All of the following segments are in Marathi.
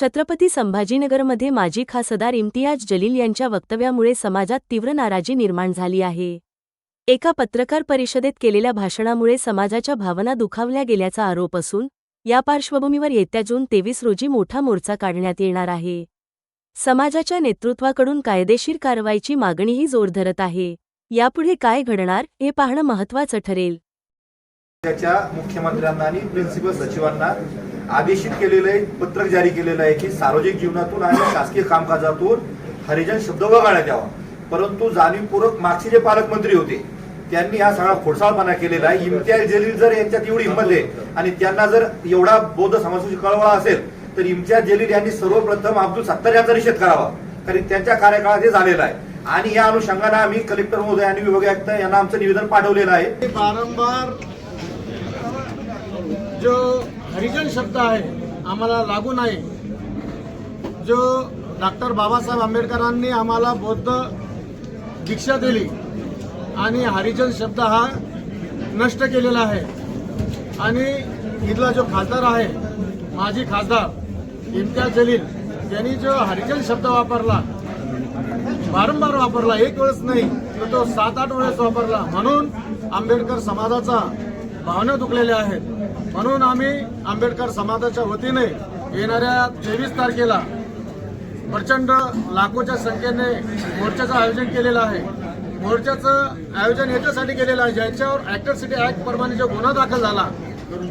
छत्रपती संभाजीनगरमध्ये माजी खासदार इम्तियाज जलील यांच्या वक्तव्यामुळे समाजात तीव्र नाराजी निर्माण झाली आहे. एका पत्रकार परिषदेत केलेल्या भाषणामुळे समाजाच्या भावना दुखावल्या गेल्याचा आरोप असून या पार्श्वभूमीवर येत्या जून तेवीस रोजी मोठा मोर्चा काढण्यात येणार आहे. समाजाच्या नेतृत्वाकडून कायदेशीर कारवाईची मागणीही जोर धरत आहे. यापुढे काय घडणार हे पाहणं महत्त्वाचं ठरेल. त्याच्या मुख्यमंत्र्यांना आणि प्रिन्सिपल सचिवांना आदेशित केलेलं आहे पत्रक जारी केलेलं आहे की सार्वजनिक जीवनातून आणि शासकीय कामकाजातून हरिजन शब्द वगळण्यात यावा. परंतु जाणीवपूर्वक मागचे जे पालकमंत्री होते त्यांनी हा सगळा खोडसाळपणा केलेला आहे. इम्तियाज जलील जर यांच्यात एवढी हिंमत आहे आणि त्यांना जर एवढा बौद्ध समाजाची कळवळा असेल तर इम्तियाज जलील यांनी सर्वप्रथम अब्दुल सत्तार यांचा निषेध करावा. कारण त्यांच्या कार्यकाळात हे झालेलं आहे. आणि या अनुषंगाने आम्ही कलेक्टर महोदय आणि विभागीय आयुक्त यांना आमचं निवेदन पाठवलेलं आहे. वारंवार जो हरिजन शब्द आहे. आम्हाला लागू नाही. जो डॉक्टर बाबासाहेब आंबेडकरांनी आम्हाला बौद्ध दीक्षा दिली आणि हरिजन शब्द हा नष्ट केलेला आहे. आणि इथला जो खासदार आहे माजी खासदार इम्तियाज जलील यांनी जो हरिजन शब्द वापरला वारंवार वापरला एक वेळेस नाही तर तो सात आठ वेळेस वापरला. म्हणून आंबेडकर समाजाचा भावना दुखलेल्या आहेत. म्हणून आम्ही आंबेडकर समाजाच्या वतीने येणाऱ्या तेवीस तारखेला प्रचंड लाखोच्या संख्येने मोर्चाचं आयोजन केलेलं आहे. मोर्चाचं आयोजन याच्यासाठी केलेलं आहे ज्याच्यावर ऍक्टरसिटी ऍक्ट प्रमाणे जो गुन्हा दाखल झाला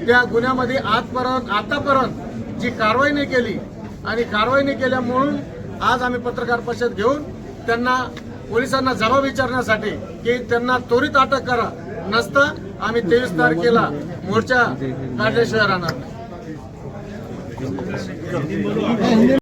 त्या गुन्ह्यामध्ये आजपर्यंत आतापर्यंत जी कारवाई नाही केली आणि कारवाई नाही केल्या म्हणून आज आम्ही पत्रकार परिषद घेऊन त्यांना पोलिसांना जबाब विचारण्यासाठी की त्यांना त्वरित अटक करा. नसता आम्ही तेवीस तारखेला मोर्चा काढल्याशिवाय राहणार